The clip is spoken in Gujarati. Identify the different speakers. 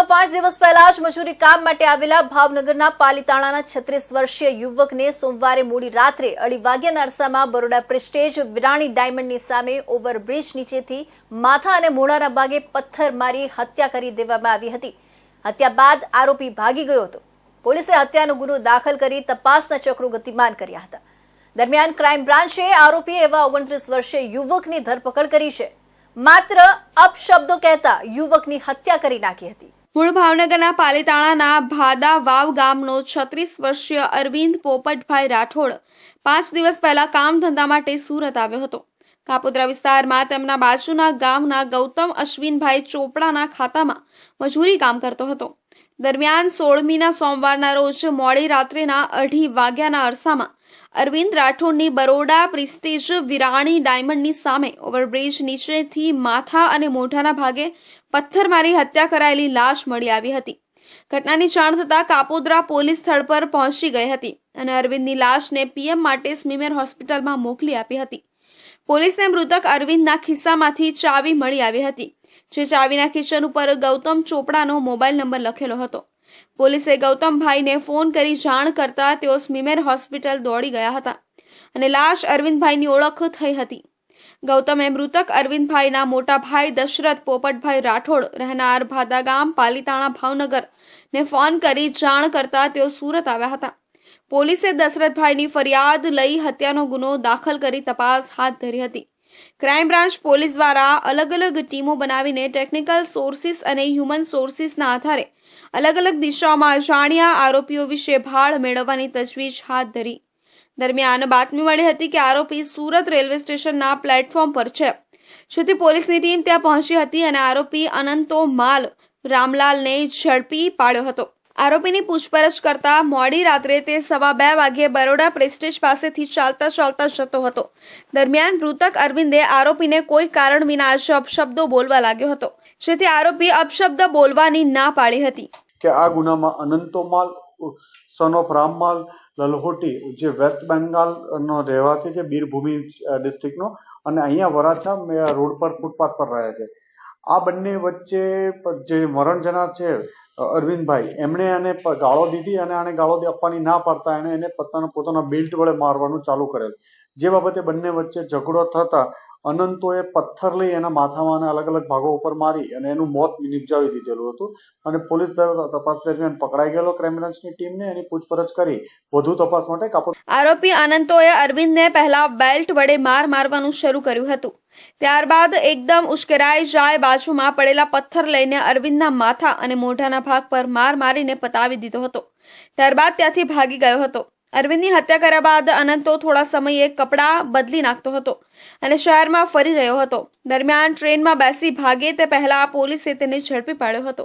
Speaker 1: સુરતમાં પાંચ દિવસ પહેલા જ મજૂરી કામ માટે આવેલા ભાવનગરના પાલીતાણાના છત્રીસ વર્ષીય યુવકને સોમવારે મોડી રાત્રે અઢી વાગ્યાના અરસામાં બરોડા પ્રેસ્ટેજ વિરાણી ડાયમંડની સામે ઓવરબ્રિજ નીચેથી માથા અને મોઢાના ભાગે પથ્થર મારી હત્યા કરી દેવામાં આવી હતી. હત્યા બાદ આરોપી ભાગી ગયો હતો. પોલીસે હત્યાનો ગુનો દાખલ કરી તપાસના ચક્રો ગતિમાન કર્યા હતા. દરમિયાન ક્રાઇમ બ્રાન્ચે આરોપી એવા ઓગણત્રીસ વર્ષીય યુવકની ધરપકડ કરી છે. માત્ર અપશબ્દો કહેતા યુવકની હત્યા કરી નાખી હતી.
Speaker 2: મૂળ ભાવનગરના પાલીતાણાના ભાદા વાવ ગામનો છત્રીસ વર્ષીય અરવિંદ પોપટભાઈ રાઠોડ પાંચ દિવસ પહેલા કામ ધંધા માટે સુરત આવ્યો હતો. કાપોદ્રા વિસ્તારમાં તેમના બાજુના ગામના ગૌતમ અશ્વિનભાઈ ચોપડાના ખાતામાં મજૂરી કામ કરતો હતો. દરમિયાન સોળમીના સોમવારના રોજ મોડી રાત્રેના અઢી વાગ્યાના અરસામાં અરવિંદ રાઠોડની બરોડા પ્રિસ્ટેજ વિરાણી ડાયમંડની સામે ઓવરબ્રિજ નીચેથી માથા અને મોઢાના ભાગે પથ્થર મારી હત્યા કરાયેલી લાશ મળી આવી હતી. ઘટનાની જાણ થતાં કાપોદ્રા પોલીસ સ્થળ પર પહોંચી ગઈ હતી અને અરવિંદની લાશને પીએમ માટે સ્મીમેર હોસ્પિટલમાં મોકલી આપી હતી. પોલીસને મૃતક અરવિંદના ખિસ્સામાંથી ચાવી મળી આવી હતી, જે ચાવીના કિચન ઉપર ગૌતમ ચોપડાનો મોબાઈલ નંબર લખેલો હતો. પોલીસે ગૌતમભાઈને ફોન કરી જાણ કરતા તેઓ સ્મીમેર હોસ્પિટલ દોડી ગયા હતા અને લાશ અરવિંદભાઈની ઓળખ થઈ હતી. ગૌતમે મૃતક અરવિંદભાઈના મોટા ભાઈ દશરથ, પોપટભાઈ રાઠોડ, રહેનાર ભાદા ગામ પાલીતાણા, ભાવનગર ને ફોન કરી જાણ કરતા તેઓ સુરત આવ્યા હતા. પોલીસે દશરથભાઈની ફરિયાદ લઈ હત્યાનો ગુનો દાખલ કરી તપાસ હાથ ધરી હતી. ક્રાઇમ બ્રાન્ચ પોલીસ દ્વારા અલગ અલગ ટીમો બનાવીને ટેકનિકલ સોર્સિસ અને હ્યુમન સોર્સિસના આધારે અલગ અલગ દિશાઓમાં અજાણ્યા આરોપીઓ વિશે ભાળ મેળવવાની તજવીજ હાથ ધરી. દરમિયાન બાતમી મળી હતી કે આરોપી સુરત રેલવે સ્ટેશનના પ્લેટફોર્મ પર છે. જેથી પોલીસની ટીમ ત્યાં પહોંચી હતી અને આરોપી અનંતો માલ રામલાલને ઝડપી પાડ્યો હતો. આરોપીની પૂછપરછ કરતા મોડી રાત્રે તે સવા બે વાગ્યે બરોડા પ્રેસ્ટેજ પાસેથી ચાલતા ચાલતા જતો હતો. દરમિયાન મૃતક અરવિંદે આરોપીને કોઈ કારણ વિના અપશબ્દો બોલવા લાગ્યો હતો, જેથી આરોપી અપશબ્દ બોલવાની ના પાડી હતી.
Speaker 3: કે આ ગુનામાં અનંતો માલ સન ઓફ રામમાલ, લલહોટી, જે વેસ્ટ બેંગાલનો રહેવાસી છે, બીરભૂમિ ડિસ્ટ્રિક્ટનો અને અહીંયા વરાછા રોડ પર, ફૂટપાથ પર રહે છે. આ બંને વચ્ચે જે મરણ છે અરવિંદભાઈ, એમણે એને ગાળો દીધી અને આને ગાળો આપવાની ના પાડતા એણે એને પોતાના પોતાના બેલ્ટ વડે મારવાનું ચાલુ કરેલ. જે બાબતે બંને વચ્ચે ઝઘડો થતા અનંતોએ પથ્થર લઈ એના માથામાં અને અલગ અલગ ભાગો ઉપર મારી અને એનું મોત નિપજાવી દીધેલું હતું અને પોલીસ તપાસ દરમિયાન પકડાઈ ગયેલો ક્રાઇમબ્રાન્ચની ટીમને એની પૂછપરછ કરી વધુ તપાસ માટે કાપો
Speaker 2: આરોપી અનંતોએ અરવિંદને પહેલા બેલ્ટ વડે માર મારવાનું શરૂ કર્યું હતું. ત્યારબાદ એકદમ ઉશ્કેરાઈ જાય બાજુમાં પડેલા પથ્થર લઈને અરવિંદના માથા અને મોઢાના ભાગ પર માર મારીને પતાવી દીધો હતો. ત્યારબાદ ત્યાંથી ભાગી ગયો હતો. અરવિંદની હત્યા કર્યા બાદ અનંતો થોડા સમયે કપડાં બદલી નાખતો હતો અને શહેરમાં ફરી રહ્યો હતો. દરમિયાન ટ્રેનમાં બેસી ભાગે તે પહેલા પોલીસે તેને ઝડપી પાડ્યો હતો.